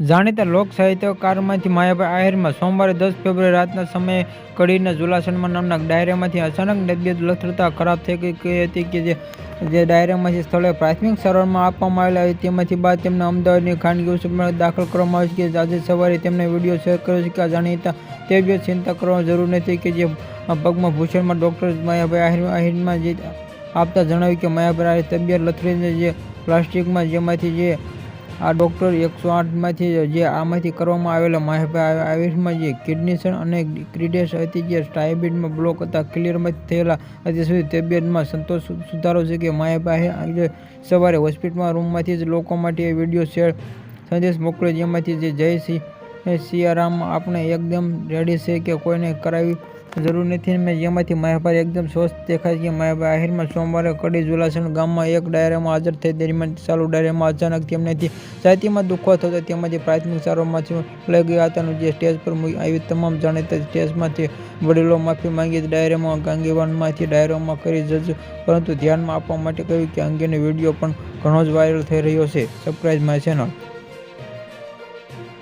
જાણીતા લોક સાહિત્યકારમાંથી માયાભાઈ આહિરમાં સોમવારે દસ ફેબ્રુઆરી રાતના સમયે કડીના જુલાસનમાં નામના ડાયરામાંથી અચાનક તબિયત લથડતા ખરાબ થઈ ગઈ. હતી કે જે જે ડાયરામાંથી સ્થળે પ્રાથમિક સારવારમાં આપવામાં આવેલા હતી તેમાંથી બાદ તેમને અમદાવાદની ખાનગી હોસ્પિટલમાં દાખલ કરવામાં આવી છે. કે આજે સવારે તેમને વીડિયો શેર કર્યો છે કે જાણીતા તબિયત ચિંતા કરવાની જરૂર નથી કે જે પગમાં ભૂષણમાં ડૉક્ટર માયાભાઈ આહિર આહિરમાં જે આપતા જણાવ્યું કે માયાભાઈ તબિયત લથડીને જે પ્લાસ્ટિકમાં જેમાંથી જે આ ડૉક્ટર એકસો આઠમાંથી જે આમાંથી કરવામાં આવેલા માહિતી આયુષમાં જે કિડનીસન અને ક્રિડેસ હતી જે સ્ટાઇબિડમાં બ્લોક હતા. ક્લિયરમાંથી થયેલા હજી સુધી તબિયતમાં સંતોષ સુધારો છે કે માહિતી આજે સવારે હોસ્પિટલમાં રૂમમાંથી જ લોકો માટે વીડિયો શેર સંદેશ મોકલ્યો જેમાંથી જે જય સિંહ સિયારામ આપણે એકદમ રેડી છે કે કોઈને કરાવી જરૂર નથી મેં જેમાંથી માયાભાઈ એકદમ સ્વસ્થ દેખાય છે માયાભાઈ આહિરમાં સોમવારે કડી જુલાસણ ગામમાં એક ડાયરામાં હાજર થઈ દરમિયાન ચાલુ ડાયરામાં અચાનક તેમનેથી છાતીમાં દુઃખો થતો તેમાંથી પ્રાથમિક સારવારમાંથી લઈ ગયા હતા જે સ્ટેજ પર આવી તમામ જાણીતા સ્ટેજમાંથી વડીલો માફી માંગી ડાયરામાં ગાંગીવાનમાંથી ડાયરામાં કરી જજ, પરંતુ ધ્યાનમાં આપવા માટે કહ્યું કે અંગેનો વીડિયો પણ ઘણો જ વાયરલ થઈ રહ્યો છે. Surprise my channel.